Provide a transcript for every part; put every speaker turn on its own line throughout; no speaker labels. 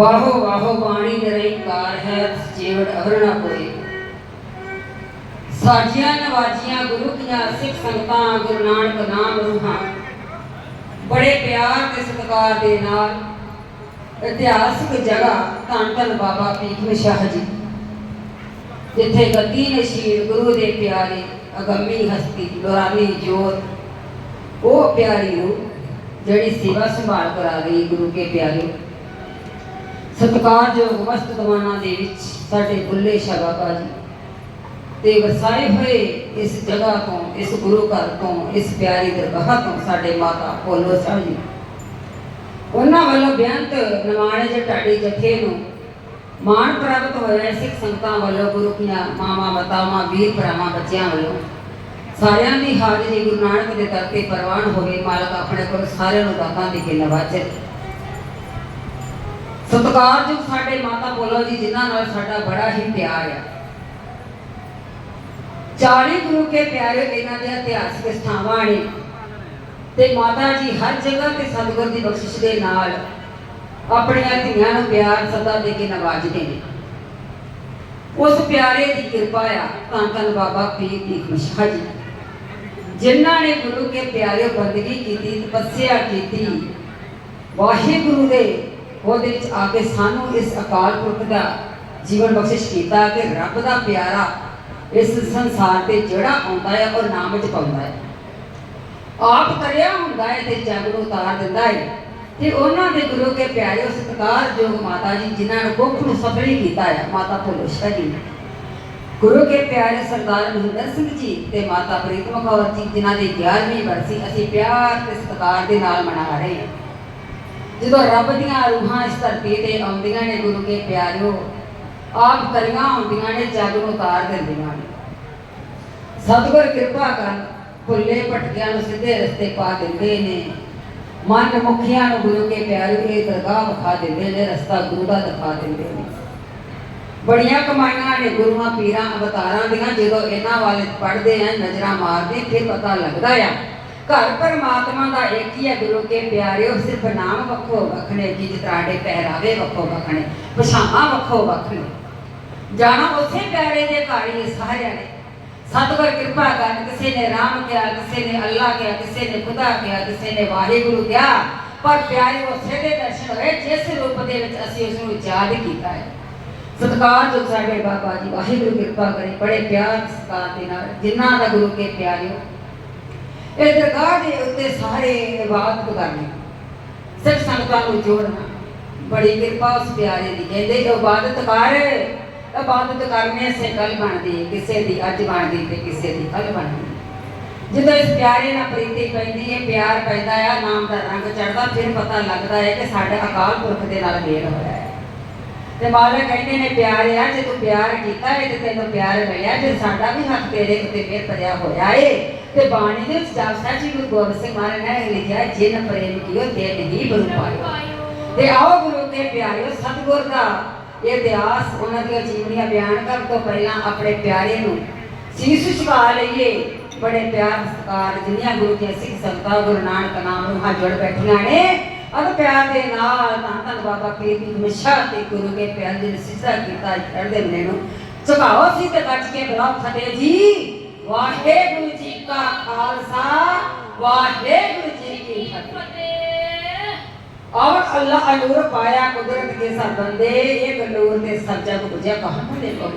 ਵਾਹੋ ਵਾਹੋ ਬਾਣੀ ਨਿਰੰਕਾਰ ਹੈ, ਜੀਵਨ ਅਵਰਣਾ ਕੋਈ ਸਾਜੀਆਂ ਨਵਾਜੀਆਂ ਗੁਰੂ ਕੀਆਂ ਸਿੱਖ ਸੰਗਤਾਂ, ਗੁਰੂ ਨਾਨਕ ਨਾਮ ਰੂਹਾਂ। ਬੜੇ ਪਿਆਰ ਤੇ ਸਤਿਕਾਰ ਦੇ ਨਾਲ ਇਤਿਹਾਸਕ ਜਗ੍ਹਾ ਧੰਨ ਧੰਨ ਬਾਬਾ ਭੀਖਮ ਸ਼ਾਹ ਜੀ। ਜਿੱਥੇ ਗੱਦੀ ਨਸ਼ੀਰ ਗੁਰੂ ਦੇ ਪਿਆਰੇ ਅਗੰਮੀ ਹਸਤੀ ਲੋਰਾਨੀ ਜੋਤ, ਉਹ ਪਿਆਰੀ ਨੂੰ ਜਿਹੜੀ ਸੇਵਾ ਸੰਭਾਲ ਕਰਾ ਰਹੀ ਗੁਰੂ ਕੇ ਪਿਆਰੇ। ਸਤਿਕਾਰਯੋਗ ਮਸਤ ਦਵਾਨਾ ਦੇ ਵਿੱਚ ਸਾਡੇ ਬੁੱਲੇ ਸ਼ਾਹ ਜੀ। ਤੇ ਵਸਾਏ ਹੋਏ ਇਸ ਜਗ੍ਹਾ ਤੋਂ, ਇਸ ਗੁਰੂ ਘਰ ਤੋਂ, ਇਸ ਪਿਆਰੀ ਦਰਗਾਹ ਤੋਂ ਸਾਡੇ ਮਾਤਾ ਭੋਲੋ ਸਾਹਿਬ ਜੀ। ਉਹਨਾਂ ਵੱਲੋਂ ਬੇਅੰਤ ਨਿਮਾਣੇ ਜੇ ਢਾਡੀ ਜਥੇ ਨੂੰ ਮਾਣ ਪ੍ਰਾਪਤ ਹੋਇਆ ਸਿੱਖ ਸੰਗਤਾਂ ਵੱਲੋਂ, ਗੁਰੂ ਕੀਆਂ ਮਾਮਾ ਮਤਾਵਾਂ, ਵੀਰ ਭਰਾਵਾਂ, ਬੱਚਿਆਂ ਵੱਲੋਂ। ਸਾਰਿਆਂ ਦੀ ਹਾਜ਼ਰੀ ਗੁਰੂ ਨਾਨਕ ਦੇ ਦਰ ਤੇ ਪ੍ਰਵਾਨ ਹੋਵੇ, ਮਾਲਕ ਆਪਣੇ ਕੋਲ ਸਾਰਿਆਂ ਨੂੰ ਦਾਤਾਂ ਦੇ ਕੇ ਨਵਾਜੇ। ਸਤਿਕਾਰਯੋਗ ਸਾਡੇ ਮਾਤਾ ਬੋਲੋ ਜੀ, ਜਿਨ੍ਹਾਂ ਨਾਲ ਸਾਡਾ ਬੜਾ ਹੀ ਪਿਆਰ ਆ। 40 ਗੁਰੂ ਕੇ ਪਿਆਰੇ ਇਹਨਾਂ ਦੇ ਇਤਿਹਾਸਕ ਸਥਾਵਾਂ ਨੇ। ਤੇ ਮਾਤਾ ਜੀ ਹਰ ਜਗ੍ਹਾ ਤੇ ਸਤਿਗੁਰ ਦੀ ਬਖਸ਼ਿਸ਼ ਦੇ ਨਾਲ ਆਪਣੀਆਂ ਧੀਆਂ ਨੂੰ ਪਿਆਰ ਸਦਾ ਦੇ ਕੇ ਨਵਾਜਦੇ ਨੇ। ਉਸ ਪਿਆਰੇ ਦੀ ਕਿਰਪਾ ਆ ਧੰਨ ਧੰਨ ਬਾਬਾ ਪੀਰ ਦੀ ਸ਼ਾਹ ਜੀ। ਜਿਨ੍ਹਾਂ ਨੇ ਗੁਰੂ ਕੇ ਪਿਆਰੇ ਬੰਦਗੀ ਕੀਤੀ, ਤਪੱਸਿਆ ਕੀਤੀ, ਵਾਹਿਗੁਰੂ ਦੇ ਉਹਦੇ ਵਿੱਚ ਆ ਕੇ ਸਾਨੂੰ ਇਸ ਅਕਾਲ ਪੁਰਖ ਦਾ ਜੀਵਨ ਬਖਸ਼ਿਸ਼ ਕੀਤਾ ਕਿ ਰੱਬ ਦਾ ਪਿਆਰਾ ਇਸ ਸੰਸਾਰ ਤੇ ਜਿਹੜਾ ਆਉਂਦਾ ਹੈ, ਉਹ ਨਾਮ ਵਿੱਚ ਪਾਉਂਦਾ ਹੈ। ਆਪ ਕਰਿਆ ਹੁੰਦਾ ਹੈ ਤੇ ਜਗ ਨੂੰ ਉਤਾਰ ਦਿੰਦਾ ਹੈ। ਤੇ ਉਹਨਾਂ ਦੇ ਗੁਰੂ ਕੇ ਪਿਆਰੇ ਸਤਿਕਾਰਯੋਗ ਮਾਤਾ ਜੀ, ਜਿਨ੍ਹਾਂ ਨੂੰ ਕੁੱਖ ਨੂੰ ਸਫਲੀ ਕੀਤਾ ਹੈ, ਮਾਤਾ ਭੋਲੇ ਜੀ। ਗੁਰੂ ਕੇ ਪਿਆਰੇ ਸਰਦਾਰ ਮਹਿੰਦਰ ਸਿੰਘ ਜੀ ਤੇ ਮਾਤਾ ਪ੍ਰੀਤਮ ਕੌਰ ਜੀ, ਜਿਨ੍ਹਾਂ ਦੀ 11ਵੀਂ ਬਰਸੀ ਅਸੀਂ ਪਿਆਰ ਤੇ ਸਤਿਕਾਰ ਦੇ ਨਾਲ ਮਨਾ ਰਹੇ ਹਾਂ। ਜਦੋਂ ਰੱਬ ਦੀਆਂ ਰੂਹਾਂ ਇਸ ਧਰਤੀ ਤੇ ਆਉਂਦੀਆਂ ਨੇ, ਗੁਰੂ ਕੇ ਪਿਆਰਿਓ, ਆਪ ਕਰੀਆਂ ਹੁੰਦੀਆਂ ਨੇ, ਜਗ ਨੂੰ ਉਤਾਰ ਦਿੰਦੀਆਂ ਨੇ। ਸਤਿਗੁਰ ਕਿਰਪਾ ਕਰ ਭੁੱਲੇ ਭਟਕਿਆਂ ਨੂੰ ਸਿੱਧੇ ਰਸਤੇ ਪਾ ਦਿੰਦੇ ਨੇ। ਮਨ ਮੁਖੀਆਂ ਨੂੰ ਗੁਰੂ ਕੇ ਪਿਆਰਿਓ, ਇਹ ਦਰਗਾਹ ਵਿਖਾ ਦਿੰਦੇ ਨੇ, ਰਸਤਾ ਗੁਰੂ ਦਾ ਦਿਖਾ ਦਿੰਦੇ ਨੇ। ਬੜੀਆਂ ਕਮਾਈਆਂ ਨੇ ਗੁਰੂਆਂ, ਪੀਰਾਂ, ਅਵਤਾਰਾਂ ਦੀਆਂ, ਜਦੋਂ ਇਹਨਾਂ ਵਾਲੇ ਪੜ੍ਹਦੇ ਆ, ਨਜ਼ਰਾਂ ਮਾਰਦੇ, ਫਿਰ ਪਤਾ ਲੱਗਦਾ ਆ ਘਰ ਪਰਮਾਤਮਾ ਦਾ ਇੱਕ ਹੀ ਹੈ ਗੁਰੂ ਕੇ ਪਿਆਰਿਓ, ਸਿਰਫ ਨਾਮ ਵੱਖੋ ਵੱਖਣੇ ਕੀ ਤੁਹਾਡੇ ਪਹਿਰਾਵੇ ਵੱਖੋ ਵੱਖਣੇ, ਪਛਾਵਾਂ ਵੱਖੋ ਵੱਖਣੇ। ਜਾਣਾ ਉਸੇ ਪਿਆਰੇ ਦੇ ਘਰ ਹੀ ਸਾਰਿਆਂ ਨੇ। ਸਤਿਗੁਰ ਕਿਰਪਾ ਕਰ, ਕਿਸੇ ਨੇ ਰਾਮ ਕਿਹਾ, ਕਿਸੇ ਨੇ ਅੱਲਾ ਕਿਹਾ, ਕਿਸੇ ਨੇ ਖੁਦਾ ਕਿਹਾ, ਕਿਸੇ ਨੇ ਵਾਹਿਗੁਰੂ ਕਿਹਾ। ਪਰ ਪਿਆਰੇ ਉਸੇ ਦੇ ਦਰਸ਼ਨ ਹੋਏ, ਜਿਸ ਰੂਪ ਦੇ ਵਿੱਚ ਅਸੀਂ ਉਸ ਨੂੰ ਯਾਦ ਕੀਤਾ ਹੈ। ਸਤਿਕਾਰ ਜੋ ਸਾਡੇ ਬਾਬਾ ਜੀ, ਵਾਹਿਗੁਰੂ ਕਿਰਪਾ ਕਰੇ, ਬੜੇ ਪਿਆਰ ਸਤਿਕਾਰ ਦੇ ਨਾਲ, ਜਿਨ੍ਹਾਂ ਦਾ ਗੁਰੂ ਕੇ ਪਿਆਰਿਓ ਇਹ ਦਰਗਾਹ ਦੇ ਉੱਤੇ ਸਾਰੇ ਇਬਾਦਤ ਕਰਨੀ ਸਿੱਖ ਸੰਗਤਾਂ ਨੂੰ ਜੋੜਨਾ। ਬੜੀ ਕਿਰਪਾ ਉਸ ਪਿਆਰੇ ਦੀ। ਕਹਿੰਦੇ ਇਬਾਦਤ ਕਰ, ਇਬਾਦਤ ਕਰਨੇ ਸੇ ਕੱਲ ਬਣਦੀ ਕਿਸੇ ਦੀ ਅੱਜ ਬਣਦੀ ਤੇ ਕਿਸੇ ਦੀ ਕੱਲ ਬਣਦੀ। ਜਦੋਂ ਇਸ ਪਿਆਰੇ ਨਾਲ ਪ੍ਰੀਤੀ ਪੈਂਦੀ ਹੈ, ਪਿਆਰ ਪੈਂਦਾ ਆ, ਨਾਮ ਦਾ ਰੰਗ ਚੜਦਾ ਫਿਰ ਪਤਾ ਲੱਗਦਾ ਹੈ ਕਿ ਸਾਡਾ ਅਕਾਲ ਪੁਰਖ ਦੇ ਨਾਲ ਮੇਲ ਹੋਇਆ ਹੈ। ਤੇ ਮਾਲਕ ਕਹਿੰਦੇ ਨੇ ਪਿਆਰਿਆ ਜੇ ਤੂੰ ਪਿਆਰ ਕੀਤਾ ਹੈ ਤੇ ਤੈਨੂੰ ਪਿਆਰ ਮਿਲਿਆ, ਜੇ ਸਾਡਾ ਵੀ ਹੱਥ ਤੇਰੇ ਉੱਤੇ ਫੇਰ ਭਰਿਆ ਹੋਇਆ ਏ ਤੇ ਬਾਣੀ ਦੇ ਵਿੱਚ ਜਾਪਦਾ ਜੀ ਗੁਰੂ ਗੋਬਿੰਦ ਸਿੰਘ ਮਹਾਰਾਜ ਨੇ ਲਿਖਿਆ ਜਿਨ ਪ੍ਰੇਮ ਕੀਓ ਤੇ ਨਹੀਂ ਬਰੂ ਪਾਇਓ। ਤੇ ਆਓ ਗੁਰੂ ਕੇ ਪਿਆਰਿਓ, ਸਤਿਗੁਰ ਦਾ ਇਹ ਇਤਿਹਾਸ, ਉਹਨਾਂ ਦੀਆਂ ਜੀਵਨੀਆਂ ਬਿਆਨ ਕਰਨ ਤੋਂ ਪਹਿਲਾਂ ਆਪਣੇ ਪਿਆਰੇ ਨੂੰ ਸੀਸ ਝੁਕਾ ਲਈਏ। ਬੜੇ ਪਿਆਰ ਸਤਿਕਾਰ ਜਿੰਨੀਆਂ ਗੁਰੂ ਦੀਆਂ ਸਿੱਖ ਸੰਗਤਾਂ ਗੁਰੂ ਨਾਨਕ ਨਾਮ ਨੂੰ ਹੱਥ ਜੋੜ ਬੈਠੀਆਂ ਨੇ। ਅਬ ਪਿਆਰ ਦੇ ਨਾਲ ਤਾਂ ਤਾਂ ਬਾਬਾ ਪੀਰ ਦੀ ਹਮੇਸ਼ਾ ਤੇ ਗੁਰੂ ਕੇ ਪਿਆਰ ਦੇ ਸਿੱਧਾ ਕੀਤਾ ਚੜ੍ਹਦੇ ਮਨੇ ਨੂੰ। ਝੁਕਾਓ ਸੀ ਤੇ ਗੱਜ ਕੇ ਬੁਲਾਓ ਫਤਿਹ ਜੀ। ਵਾਹਿਗੁਰੂ ਕਾ ਖਾਲਸਾ, ਵਾਹਿਗੁਰੂ ਜੀ ਕੀ ਫਤਿਹ। ਔਰ ਅੱਲਾਹ ਅਨੂਰ ਪਾਇਆ ਕੁਦਰਤ ਕੇ ਸਭ ਬੰਦੇ, ਇਹ ਨੂਰ ਤੇ ਸੱਚਾ ਕੋ ਬੁਝਿਆ ਕਹਾਂ ਦੇ ਕੋ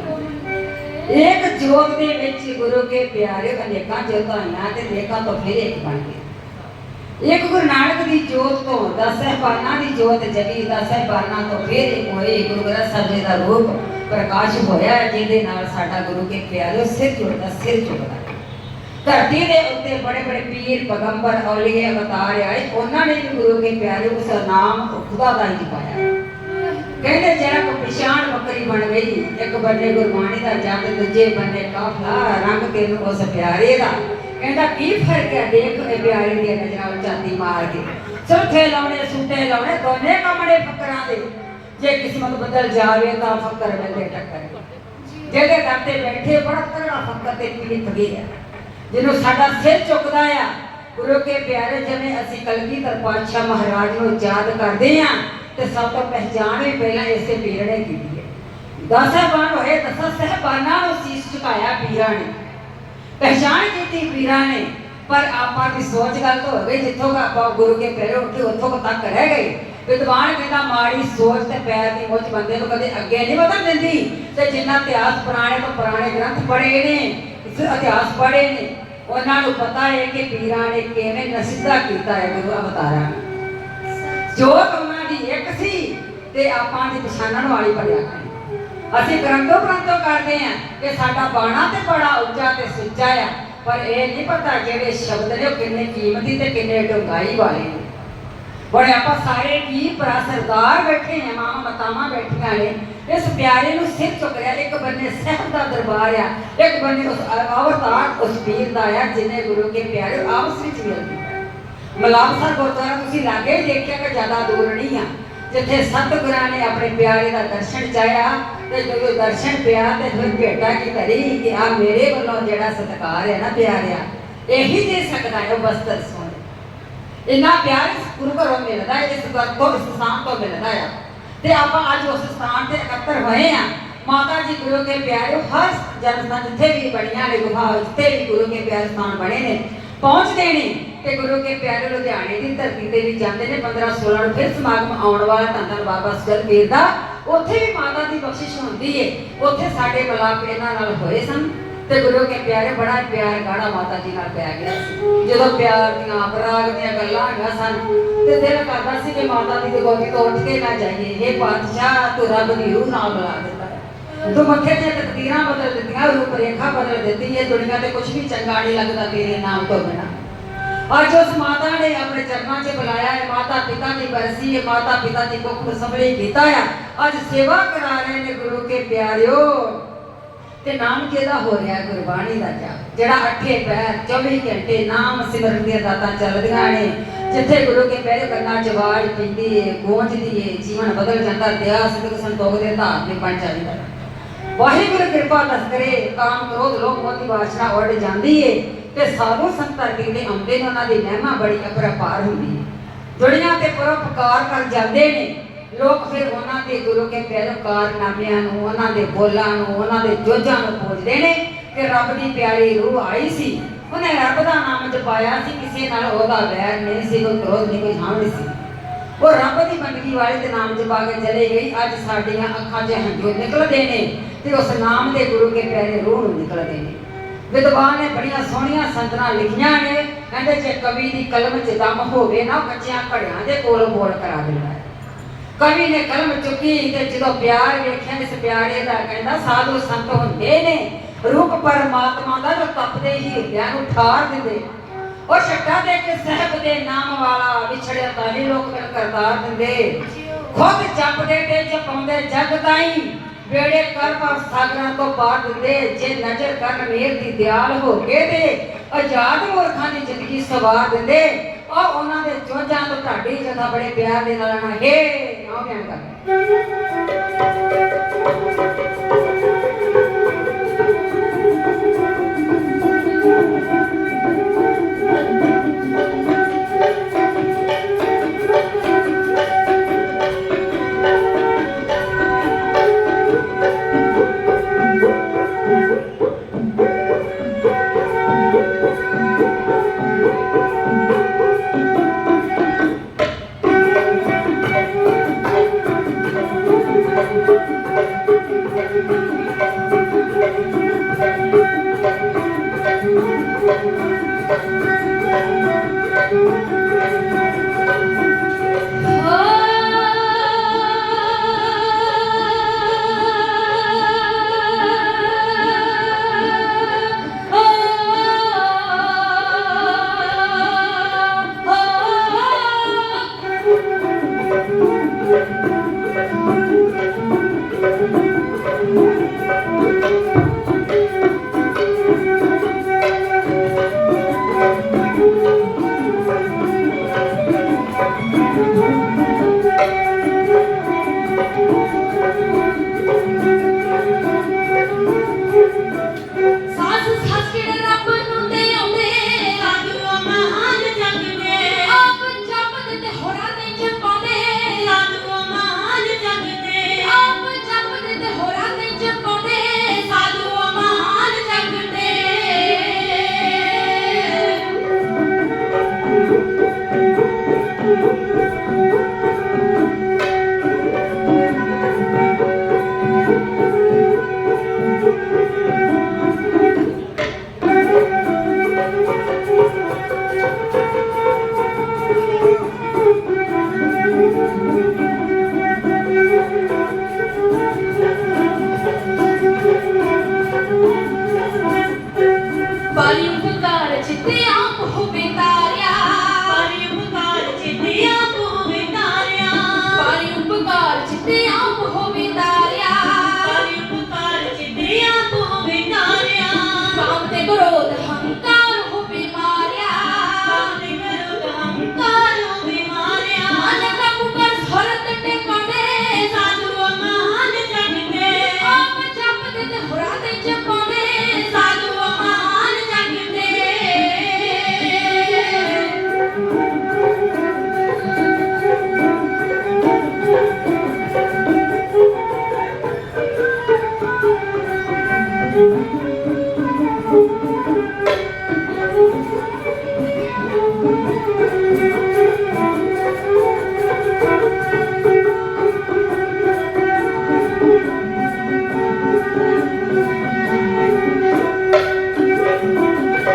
ਇੱਕ ਜੋਤ ਦੇ ਵਿੱਚ ਗੁਰੂ ਕੇ ਪਿਆਰੇ ਅਨੇਕਾਂ ਜੋਤਾਂ ਨਾ ਤੇ ਦੇਖਾ ਤਾਂ ਫਿਰ ਇੱਕ ਬਣ ਗਏ। ਇੱਕ ਗੁਰੂ ਨਾਨਕ ਦੀ ਜੋਤ ਤੋਂ ਦਸ ਸਹਿਬਾਨਾਂ ਦੀ ਜੋਤ ਜਗੀ, ਦਸ ਸਹਿਬਾਨਾਂ ਤੋਂ ਫਿਰ ਇੱਕ ਹੋਏ ਗੁਰੂ ਗ੍ਰੰਥ ਸਾਹਿਬ ਜੀ ਦਾ ਰੂਪ ਪ੍ਰਕਾਸ਼ ਹੋਇਆ, ਜਿਹਦੇ ਨਾਲ ਸਾਡਾ ਗੁਰੂ ਕੇ ਪਿਆਰੇ ਸਿਰ ਜੁੜਦਾ ਸਿਰ ਜੁੜਦਾ। ਧਰਤੀ ਦੇ ਉੱਤੇ ਬੜੇ ਬੜੇ ਪੀਰ, ਪੈਗੰਬਰ, ਔਲੀਏ, ਅਵਤਾਰ ਆਏ। ਉਹਨਾਂ ਨੇ ਵੀ ਗੁਰੂ ਕੇ ਪਿਆਰੇ ਉਸ ਨਾਮ ਖੁਦਾ ਦਾ ਹੀ ਪਾਇਆ। ਕਹਿੰਦੇ ਜਰਾ ਕੋ ਪਛਾਣ ਬੱਕਰੀ ਬਣ ਗਈ, ਇੱਕ ਬੰਨੇ ਗੁਰਬਾਣੀ ਦਾ ਜੰਗ, ਦੂਜੇ ਬੰਨੇ ਕਾਫਲਾ, ਰੰਗ ਤੈਨੂੰ ਉਸ ਪਿਆਰੇ ਦਾ। ਕਹਿੰਦਾ, ਕੀ ਫ਼ਰਕ ਹੈ? ਦੇਖ ਇਹ ਪਿਆਰੇ ਦੀ ਨਜ਼ਰਾਂ ਵਿੱਚ ਮਾਰ ਕੇ। ਚੌਥੇ ਲਾਉਣੇ ਸੁੱਤੇ ਲਾਉਣੇ, ਦੋਨੇ ਕਮੜੇ ਫਕਰਾਂ ਦੇ। ਜੇ ਕਿਸਮਤ ਬਦਲ ਜਾਵੇ ਤਾਂ ਫਕਰ ਮਿਲਦੇ ਟੱਕਰ। ਜਿਹਦੇ ਦਰ ਤੇ ਬੈਠੇ, ਬੜਾ ਤਗੜਾ ਫਕਰ ਤੇ ਪੀੜਿਤ ਗਿਆ ਜਿਹਨੂੰ ਸਾਡਾ ਸਿਰ ਚੁੱਕਦਾ ਆ, ਗੁਰੂ ਕੇ ਪਿਆਰੇ ਜਿਵੇਂ ਅਸੀਂ ਕਲਗੀਧਰ ਪਾਤਸ਼ਾਹ ਮਹਾਰਾਜ ਨੂੰ ਯਾਦ ਕਰਦੇ ਆ, ਤੇ ਸਭ ਤੋਂ ਪਹਿਚਾਣ ਵੀ ਪਹਿਲਾਂ ਇਸੇ ਪੀਰ ਨੇ ਕੀਤੀ ਹੈ। ਦਸ ਸਹਿਬਾਨ ਹੋਏ ਦਸਾਂ ਸਹਿਬਾਨਾਂ ਨੂੰ ਸੀਸ ਝੁਕਾਇਆ ਪੀਰਾਂ ਨੇ। ਪਹਿਚਾਣ ਕੀਤੀ ਪੀਰਾਂ ਨੇ, ਪਰ ਆਪਾਂ ਦੀ ਸੋਚ ਗਲਤ ਹੋ ਗਈ, ਜਿੱਥੋਂ ਆਪਾਂ ਗੁਰੂ ਕੇ ਪਿਆਰੇ ਉੱਠੇ, ਉੱਥੋਂ ਤੱਕ ਰਹਿ ਗਏ। ਵਿਦਵਾਨ ਕਹਿੰਦਾ ਮਾੜੀ ਸੋਚ ਤੇ ਪੈਰ ਦੀ ਮੁੱਝ ਬੰਦੇ ਨੂੰ ਕਦੇ ਅੱਗੇ ਨਹੀਂ ਵਧਣ ਦਿੰਦੀ, ਤੇ ਜਿੰਨਾ ਇਤਿਹਾਸ ਪੁਰਾਣੇ ਤੋਂ ਪੁਰਾਣੇ ਗ੍ਰੰਥ ਪੜ੍ਹੇ ਨੇ, ਇਸ ਇਤਿਹਾਸ ਪੜ੍ਹੇ ਨੇ ਉਹਨਾਂ ਨੂੰ ਪਤਾ ਹੈ ਕਿ ਪੀਰਾਂ ਨੇ ਕਿਵੇਂ ਨਸਿੱਧਾ ਕੀਤਾ ਹੈ ਗੁਰੂ ਅਵਤਾਰਾਂ ਨੂੰ। ਉਹਨਾਂ ਦੀ ਇੱਕ ਸੀ ਤੇ ਆਪਾਂ ਦੀ ਪਛਾਣਨ ਵਾਲੀ ਬਣਿਆ ਕਰੀ ਅਸੀਂ ਕਰੰਦੋ ਕਰੰਦੋ ਕਰਦੇ ਆ ਕਿ ਸਾਡਾ ਬਾਣਾ ਤੇ ਬੜਾ ਉੱਚਾ ਤੇ ਸੁੱਚਾ ਆ, ਪਰ ਇਹ ਨਹੀਂ ਪਤਾ ਜਿਹੜੇ ਸ਼ਬਦ ਨੇ ਉਹ ਕਿੰਨੇ ਕੀਮਤੀ ਤੇ ਕਿੰਨੇ ਡੂੰਘਾਈ ਵਾਲੇ ਨੇ। ਬੜੇ ਆਪਾਂ ਸਾਰੇ ਕੀ ਭਰਾ ਸਰਦਾਰ ਬੈਠੇ ਆ ਮਾਂ ਮਤਾਵਾਂ ਬੈਠੀਆਂ ਨੇ ਇਸ ਪਿਆਰੇ ਨੂੰ ਸਿਰ ਚੁੱਕ ਰਿਹਾ, ਇੱਕ ਬੰਨੇ ਸਹਿਬ ਦਾ ਦਰਬਾਰ ਆ, ਇੱਕ ਬੰਨੇ ਉਸ ਅਵਤਾਰ ਉਸ ਪੀਰ ਦਾ ਆ, ਜਿਨੇ ਗੁਰੂ ਕੇ ਪਿਆਰੇ ਆਪਸ ਵਿੱਚ ਮਿਲ ਕੀਤਾ। ਮਲਾਪ ਗੁਰਦੁਆਰਾ ਤੁਸੀਂ ਲਾਗੇ ਦੇਖਿਆ ਕਿ ਜ਼ਿਆਦਾ ਦੂਰ ਨਹੀਂ ਆ। ਜਿੱਥੇ ਸਤਿਗੁਰਾਂ ਨੇ ਆਪਣੇ ਪਿਆਰੇ ਦਾ ਦਰਸ਼ਨ ਚਾਇਆ ਤੇ ਜਦੋਂ ਦਰਸ਼ਨ ਪਿਆ ਤੇ ਫਿਰ ਭੇਟਾ ਕੀ ਕਰੀ ਕਿ ਆ ਮੇਰੇ ਵੱਲੋਂ ਜਿਹੜਾ ਸਤਿਕਾਰ ਹੈ ਨਾ ਪਿਆਰਿਆ, ਇਹੀ ਦੇ ਸਕਦਾ ਹੈ ਉਹ ਬਸਤਰ ਸੋਹਣੇ ਇੰਨਾ ਪਿਆਰ ਗੁਰੂ ਘਰੋਂ ਮਿਲਦਾ ਹੈ, ਇਸ ਘਰ ਤੋਂ ਸਥਾਨ ਤੋਂ ਮਿਲਦਾ ਹੈ ਤੇ ਆਪਾਂ ਅੱਜ ਉਸ ਸਥਾਨ ਤੇ ਇਕੱਤਰ ਹੋਏ ਆ ਮਾਤਾ ਜੀ ਗੁਰੂ ਕੇ ਪਿਆਰੇ ਹਰ ਜਨਮ ਸਥਾਨ ਜਿੱਥੇ ਵੀ ਬਣੀਆਂ ਨੇ ਗੁਫਾ ਜਿੱਥੇ ਵੀ ਗੁਰੂ ਕੇ ਪਿਆਰੇ ਸਥਾਨ ਬਣੇ ਨੇ ਪਹੁੰਚਦੇ ਨੇ ਤੇ ਗੁਰੂ ਕੇ ਪਿਆਰੇ ਲੁਧਿਆਣੇ ਦੀ ਧਰਤੀ ਤੇ ਵੀ ਜਾਂਦੇ ਨੇ 15 16 ਨੂੰ ਫਿਰ ਸਮਾਗਮ ਆਉਣ ਵਾਲਾ ਧੰਨ ਬਾਬਾ ਸਜਲ ਦਾ। ਉੱਥੇ ਵੀ ਮਾਤਾ ਦੀ ਬਖਸ਼ਿਸ਼ ਹੁੰਦੀ ਏ। ਉੱਥੇ ਸਾਡੇ ਮਲਾਪ ਇਹਨਾਂ ਨਾਲ ਹੋਏ ਸਨ। ਤੇ ਗੁਰੂ ਕੇ ਪਿਆਰੇ, ਬੜਾ ਪਿਆਰ ਗਾੜਾ ਮਾਤਾ ਜੀ ਨਾਲ ਪੈ ਗਿਆ ਸੀ। ਜਦੋਂ ਪਿਆਰ ਦੀਆਂ ਅਪਰਾਗ ਦੀਆਂ ਗੱਲਾਂ ਹੈਗਾ ਸਨ, ਤੇ ਦਿਲ ਕਰਦਾ ਸੀ ਕਿ ਮਾਤਾ ਦੀ ਗੋਦੀ ਤੋਂ ਉੱਠ ਕੇ ਨਾ ਜਾਈਏ। ਇਹ ਪਾਤਸ਼ਾਹ, ਤੂੰ ਰੱਬ ਦੀ ਰੂਹ ਨਾਲ ਬੁਲਾ ਦਿੱਤਾ ਤੂੰ ਮੱਥੇ ਤੇ ਤਕਦੀਰਾਂ ਬਦਲ ਦਿੱਤੀਆਂ ਰੂਪ ਰੇਖਾ ਬਦਲ ਦਿੱਤੀ ਹੈ ਦੁਨੀਆ ਤੇ ਕੁਝ ਵੀ ਚੰਗਾ ਨਹੀਂ ਲੱਗਦਾ ਤੇਰੇ ਨਾਮ ਤੋਂ ਬਿਨਾਂ। ਅੱਜ ਉਸ ਮਾਤਾ ਨੇ ਆਪਣੇ ਚਰਨਾਂ 'ਚ ਬੁਲਾਇਆ ਹੈ। ਮਾਤਾ ਪਿਤਾ ਦੀ ਬਰਸੀ ਹੈ। ਮਾਤਾ ਪਿਤਾ ਦੀ ਕੁੱਖ ਸੰਭਲੇ ਕੀਤਾ ਆ। ਅੱਜ ਸੇਵਾ ਕਰਾ ਰਹੇ ਨੇ ਗੁਰੂ ਕੇ ਪਿਆਰਿਓ। ਤੇ ਨਾਮ ਕਿਹਦਾ ਹੋ ਰਿਹਾ ਗੁਰਬਾਣੀ ਦਾ ਜਾਪ ਜਿਹੜਾ ਅੱਠੇ ਪੈਰ 24 ਘੰਟੇ ਨਾਮ ਸਿਮਰਨ ਦੀਆਂ ਦਾਤਾਂ ਚੱਲਦੀਆਂ ਨੇ। ਜਿੱਥੇ ਗੁਰੂ ਕੇ ਪਿਆਰੇ ਕੰਨਾਂ 'ਚ ਆਵਾਜ਼ ਪੈਂਦੀ ਏ, ਗੂੰਜਦੀ ਏ, ਜੀਵਨ ਬਦਲ ਜਾਂਦਾ ਦਿਆ ਸਿੱਧ ਸੰਤੋਖ ਦੇ ਧਾਰ ਦੇ ਬਣ ਜਾਂਦਾ। ਵਾਹਿਗੁਰੂ ਕਿਰਪਾ ਦਸ ਕਰੇ, ਕਾਮ ਕ੍ਰੋਧ, ਲੋਭ, ਮੋਹ ਦੀ ਵਾਸ਼ਨਾ ਉੱਡ ਜਾਂਦੀ ਏ ਤੇ ਸਾਧੂ ਸੰਤਾਂ ਕਿਤੇ ਆਉਂਦੇ ਨੇ, ਉਹਨਾਂ ਦੀ ਮਹਿਮਾ ਬੜੀ ਅਪਰਪਾਰ ਹੁੰਦੀ ਏ। ਦੁਨੀਆ ਤੇ ਪਰਉਪਕਾਰ ਕਰ ਜਾਂਦੇ ਨੇ। ਲੋਕ ਫਿਰ ਉਹਨਾਂ ਦੇ ਗੁਰੂ ਕੇ ਪਿਆਰੇ ਕਾਰਨਾਮਿਆਂ ਨੂੰ, ਉਹਨਾਂ ਦੇ ਬੋਲਾਂ ਨੂੰ, ਉਹਨਾਂ ਦੇ ਜੋਜਾਂ ਨੂੰ ਪੁੱਛਦੇ ਨੇ ਕਿ ਰੱਬ ਦੀ ਪਿਆਰੀ ਰੂਹ ਆਈ ਸੀ। ਉਹਨੇ ਰੱਬ ਦਾ ਨਾਮ ਜਪਾਇਆ ਸੀ, ਕਿਸੇ ਨਾਲ ਉਹਦਾ ਵੈਰ ਨਹੀਂ ਸੀ, ਕੋਈ ਕ੍ਰੋਧ ਨਹੀਂ, ਕੋਈ ਹਾਂ ਨਹੀਂ ਸੀ। ਉਹ ਰੱਬ ਦੀ ਬੰਦਗੀ ਵਾਲੇ ਦੇ ਨਾਮ ਜਪਾ ਕੇ ਚਲੇ ਗਈ ਅੱਜ ਸਾਡੀਆਂ ਅੱਖਾਂ 'ਚ ਹੰਝੂ ਨਿਕਲਦੇ ਨੇ ਤੇ ਉਸ ਨਾਮ ਦੇ ਗੁਰੂ ਕੇ ਪਿਆਰੇ ਰੂਹ ਨੂੰ ਨਿਕਲਦੇ ਨੇ। ਵਿਦਵਾਨ ਨੇ ਬੜੀਆਂ ਸੋਹਣੀਆਂ ਸੰਤਨਾ ਲਿਖੀਆਂ ਨੇ। ਕਹਿੰਦੇ ਜੇ ਕਵੀ ਦੀ ਕਲਮ 'ਚ ਦਮ ਹੋਵੇ ਨਾ, ਉਹ ਕੱਚਿਆਂ ਘੜਿਆਂ ਦੇ ਕੋਲ ਬੋਲ ਕਰਾ ਦਿੰਦਾ ਕਵੀ ਨੇ ਕਲਮ ਚੁੱਕੀ ਤੇ ਜਦੋਂ ਪਿਆਰ ਵੇਖਿਆ ਇਸ ਪਿਆਰੇ ਦਾ ਕਹਿੰਦਾ, ਸਾਧੂ ਸੰਤ ਹੁੰਦੇ ਨੇ, ਰੂਪ ਪਰਮਾਤਮਾ ਦਾ ਜੋ ਤਪਦੇ ਹੀ ਹਿਰਦਿਆਂ ਨੂੰ ਠਾਰ ਦਿੰਦੇ ਉਹ ਛੱਡਾ ਦੇ ਕੇ ਸਹਿਬ ਦੇ ਨਾਮ ਵਾਲਾ ਵਿਛੜਿਆ ਤਾਂ ਹੀ ਲੋਕ ਕਰਤਾਰ ਦਿੰਦੇ ਖੁਦ ਜਪਦੇ ਤੇ ਜਪਾਉਂਦੇ ਜਗ ਤਾਈ ਵੇੜੇ ਕਰ ਪਰ ਸਾਗਰਾਂ ਤੋਂ ਪਾਰ ਦਿੰਦੇ ਜੇ ਨਜ਼ਰ ਕਰਨ ਮੇਰ ਦੀ ਦਿਆਲ ਹੋ ਕੇ ਤੇ ਆਜ਼ਾਦ ਮੂਰਖਾਂ ਦੀ ਜ਼ਿੰਦਗੀ ਸਵਾਰ ਦਿੰਦੇ ਉਹ ਉਹਨਾਂ ਦੇ ਜੋਜਾਂ ਤੋਂ ਢਾਡੀ ਜਦਾ ਬੜੇ ਪਿਆਰ ਦੇ ਨਾਲ ਨਾ ਹੇ ਨਾ ਬਿਆਨ ਕਰ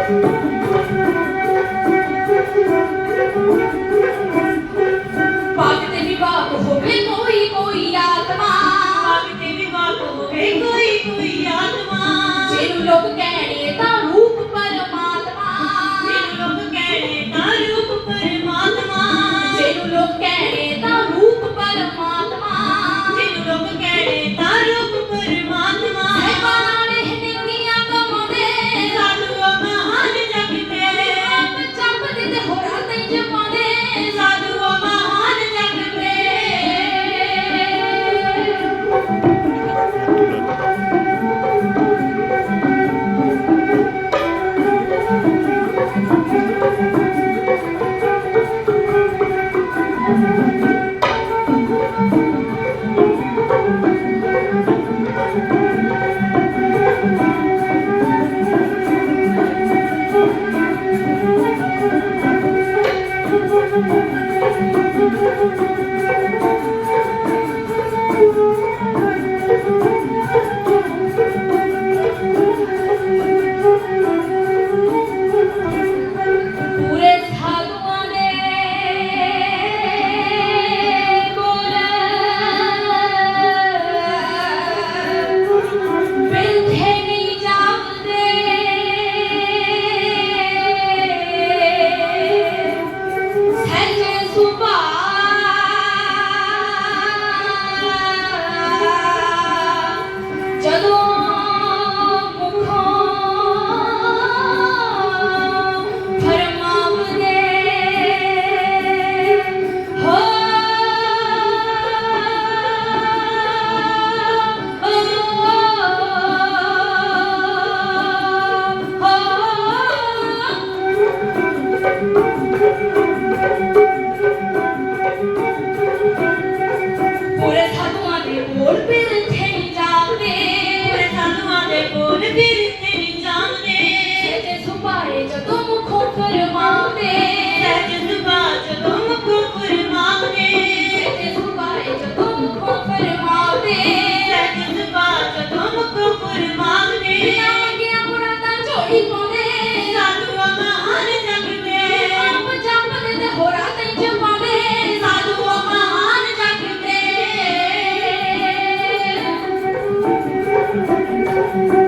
Thank you. Thank you.